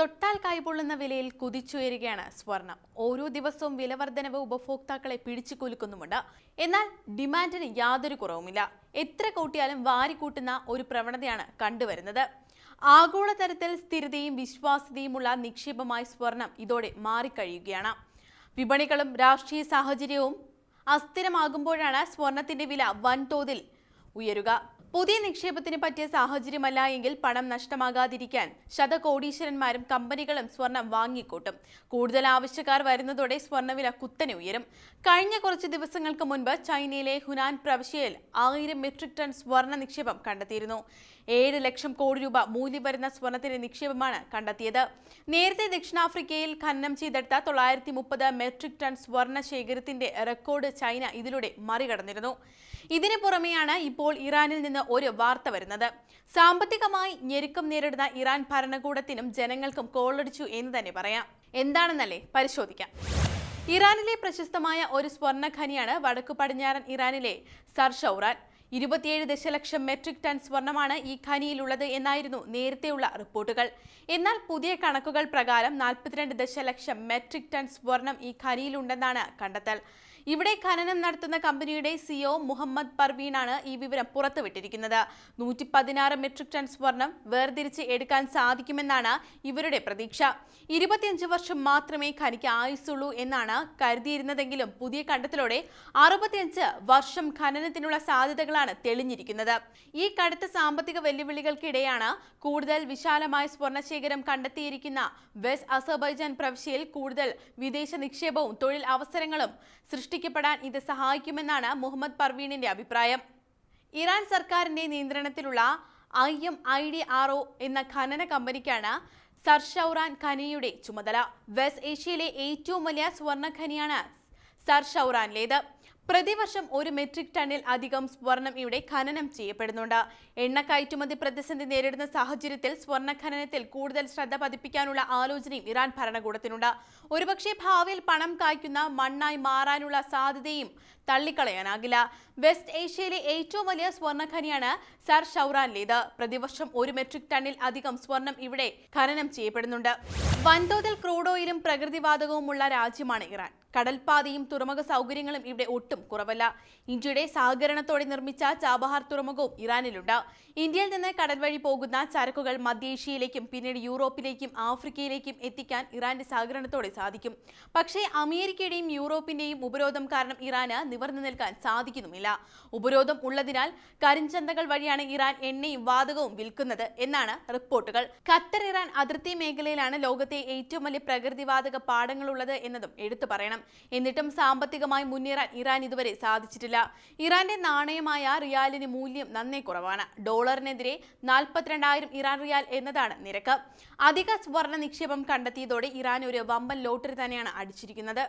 തൊട്ടാൽ കൈപൊള്ളുന്ന വിലയിൽ കുതിച്ചുയരുകയാണ് സ്വർണം. ഓരോ ദിവസവും വിലവർദ്ധനവ് ഉപഭോക്താക്കളെ പിടിച്ചു കുലുക്കുന്നുമുണ്ട്. എന്നാൽ ഡിമാൻഡിന് യാതൊരു കുറവുമില്ല. എത്ര കൂട്ടിയാലും വാരിക്കൂട്ടുന്ന ഒരു പ്രവണതയാണ് കണ്ടുവരുന്നത്. ആഗോളതലത്തിൽ സ്ഥിരതയും വിശ്വാസ്യതയുമുള്ള നിക്ഷേപമായി സ്വർണം ഇതോടെ മാറിക്കഴിയുകയാണ്. വിപണികളും രാഷ്ട്രീയ സാഹചര്യവും അസ്ഥിരമാകുമ്പോഴാണ് സ്വർണത്തിന്റെ വില വൻതോതിൽ ഉയരുക. പുതിയ നിക്ഷേപത്തിന് പറ്റിയ സാഹചര്യമല്ല എങ്കിൽ പണം നഷ്ടമാകാതിരിക്കാൻ ശതകോടീശ്വരന്മാരും കമ്പനികളും സ്വർണം വാങ്ങിക്കൂട്ടും. കൂടുതൽ ആവശ്യക്കാർ വരുന്നതോടെ സ്വർണവില കുത്തനെ ഉയരും. കഴിഞ്ഞ കുറച്ച് ദിവസങ്ങൾക്ക് മുൻപ് ചൈനയിലെ ഹുനാൻ പ്രവിശ്യയിൽ ആയിരം മെട്രിക് ടൺ സ്വർണ നിക്ഷേപം കണ്ടെത്തിയിരുന്നു. ഏഴ് ലക്ഷം കോടി രൂപ മൂല്യം വരുന്ന സ്വർണത്തിന്റെ നിക്ഷേപമാണ് കണ്ടെത്തിയത്. നേരത്തെ ദക്ഷിണാഫ്രിക്കയിൽ ഖനനം ചെയ്തെടുത്ത തൊള്ളായിരത്തി മുപ്പത് മെട്രിക് ടൺ സ്വർണ ശേഖരത്തിന്റെ റെക്കോർഡ് ചൈന ഇതിലൂടെ മറികടന്നിരുന്നു. ഇതിനു പുറമെയാണ് ഇപ്പോൾ ഇറാനിൽ നിന്ന് ഒരു വാർത്ത വരുന്നത്. സാമ്പത്തികമായി ഞെരുക്കം നേരിടുന്ന ഇറാൻ ഭരണകൂടത്തിനും ജനങ്ങൾക്കും കോളടിച്ചു എന്ന് തന്നെ പറയാം. എന്താണെന്നല്ലേ പരിശോധിക്കാം. ഇറാനിലെ പ്രശസ്തമായ ഒരു സ്വർണ ഖനിയാണ് വടക്കു പടിഞ്ഞാറൻ ഇറാനിലെ സർഷൌറാൻ. ഇരുപത്തിയേഴ് ദശലക്ഷം മെട്രിക് ടൺ സ്വർണമാണ് ഈ ഖനിയിലുള്ളത് എന്നായിരുന്നു നേരത്തെയുള്ള റിപ്പോർട്ടുകൾ. എന്നാൽ പുതിയ കണക്കുകൾ പ്രകാരം നാൽപ്പത്തിരണ്ട് ദശലക്ഷം മെട്രിക് ടൺ സ്വർണം ഈ ഖനിയിലുണ്ടെന്നാണ് കണ്ടെത്തൽ. ഇവിടെ ഖനനം നടത്തുന്ന കമ്പനിയുടെ സിഒ മുഹമ്മദ് പർവീനാണ് ഈ വിവരം പുറത്തുവിട്ടിരിക്കുന്നത്. നൂറ്റി പതിനാറ് മെട്രിക് ടൺ സ്വർണം വേർതിരിച്ച് എടുക്കാൻ സാധിക്കുമെന്നാണ് ഇവരുടെ പ്രതീക്ഷ. ഇരുപത്തിയഞ്ച് വർഷം മാത്രമേ ഖനിക്ക് ആയുസുള്ളൂ എന്നാണ് കരുതിയിരുന്നതെങ്കിലും പുതിയ കണ്ടെത്തലോടെ അറുപത്തിയഞ്ച് വർഷം ഖനനത്തിനുള്ള സാധ്യതകളാണ് തെളിഞ്ഞിരിക്കുന്നത്. ഈ കടുത്ത സാമ്പത്തിക വെല്ലുവിളികൾക്കിടെയാണ് കൂടുതൽ വിശാലമായ സ്വർണശേഖരം കണ്ടെത്തിയിരിക്കുന്ന വെസ്റ്റ് അസർബൈജാൻ പ്രവിശ്യയിൽ കൂടുതൽ വിദേശ നിക്ഷേപവും തൊഴിൽ അവസരങ്ങളും സൃഷ്ടിക്കപ്പെടാൻ ഇത് സഹായിക്കുമെന്നാണ് മുഹമ്മദ് പർവീണിന്റെ അഭിപ്രായം. ഇറാൻ സർക്കാരിന്റെ നിയന്ത്രണത്തിലുള്ള I M I D R O എന്ന ഖനന കമ്പനിക്കാണ് സർഷൌറാൻ ഖനിയുടെ ചുമതല. വെസ്റ്റ് ഏഷ്യയിലെ ഏറ്റവും വലിയ സ്വർണ ഖനിയാണ് സർഷൌറാനിലേത്. പ്രതിവർഷം ഒരു മെട്രിക് ടണ്ണിൽ അധികം സ്വർണം ഇവിടെ ഖനനം ചെയ്യപ്പെടുന്നുണ്ട്. എണ്ണ കയറ്റുമതി പ്രതിസന്ധി നേരിടുന്ന സാഹചര്യത്തിൽ സ്വർണ ഖനനത്തിൽ കൂടുതൽ ശ്രദ്ധ പതിപ്പിക്കാനുള്ള ആലോചനയും ഇറാൻ ഭരണകൂടത്തിനുണ്ട്. ഒരുപക്ഷെ ഭാവിയിൽ പണം കായ്ക്കുന്ന മണ്ണായി മാറാനുള്ള സാധ്യതയും തള്ളിക്കളയാനാകില്ല. വെസ്റ്റ് ഏഷ്യയിലെ ഏറ്റവും വലിയ സ്വർണ ഖനിയാണ് സർ ഷൗറാനിലേത് പ്രതിവർഷം ഒരു മെട്രിക് ടണ്ണിൽ അധികം സ്വർണം ഇവിടെ ഖനനം ചെയ്യപ്പെടുന്നുണ്ട്. വൻതോതിൽ ക്രൂഡ് ഓയിലും പ്രകൃതിവാതകവുമുള്ള രാജ്യമാണ് ഇറാൻ. കടൽപാതയും തുറമുഖ സൗകര്യങ്ങളും ഇവിടെ ഒട്ടും കുറവല്ല. ഇന്ത്യയുടെ സഹകരണത്തോടെ നിർമ്മിച്ച ചാബഹാർ തുറമുഖവും ഇറാനിലുണ്ട്. ഇന്ത്യയിൽ നിന്ന് കടൽ വഴി പോകുന്ന ചരക്കുകൾ മധ്യേഷ്യയിലേക്കും പിന്നീട് യൂറോപ്പിലേക്കും ആഫ്രിക്കയിലേക്കും എത്തിക്കാൻ ഇറാന്റെ സഹകരണത്തോടെ സാധിക്കും. പക്ഷേ അമേരിക്കയുടെയും യൂറോപ്പിന്റെയും ഉപരോധം കാരണം ഇറാന് നിവർന്നു നിൽക്കാൻ സാധിക്കുന്നുമില്ല. ഉപരോധം ഉള്ളതിനാൽ കരിഞ്ചന്തകൾ വഴിയാണ് ഇറാൻ എണ്ണയും വാതകവും വിൽക്കുന്നത് എന്നാണ് റിപ്പോർട്ടുകൾ. ഖത്തർ ഇറാൻ അതിർത്തി മേഖലയിലാണ് ലോകത്തെ ഏറ്റവും വലിയ പ്രകൃതിവാതക പാടങ്ങളുള്ളത് എന്നതും എടുത്തു പറയണം. എന്നിട്ടും സാമ്പത്തികമായി മുന്നേറാൻ ഇറാൻ ഇതുവരെ സാധിച്ചിട്ടില്ല. ഇറാന്റെ നാണയമായ റിയാലിന് മൂല്യം നന്നേ കുറവാണ്. ഡോളറിനെതിരെ നാൽപ്പത്തിരണ്ടായിരം ഇറാൻ റിയാൽ എന്നതാണ് നിരക്ക്. അധിക സ്വർണ നിക്ഷേപം കണ്ടെത്തിയതോടെ ഇറാൻ ഒരു വമ്പൻ ലോട്ടറി തന്നെയാണ് അടിച്ചിരിക്കുന്നത്.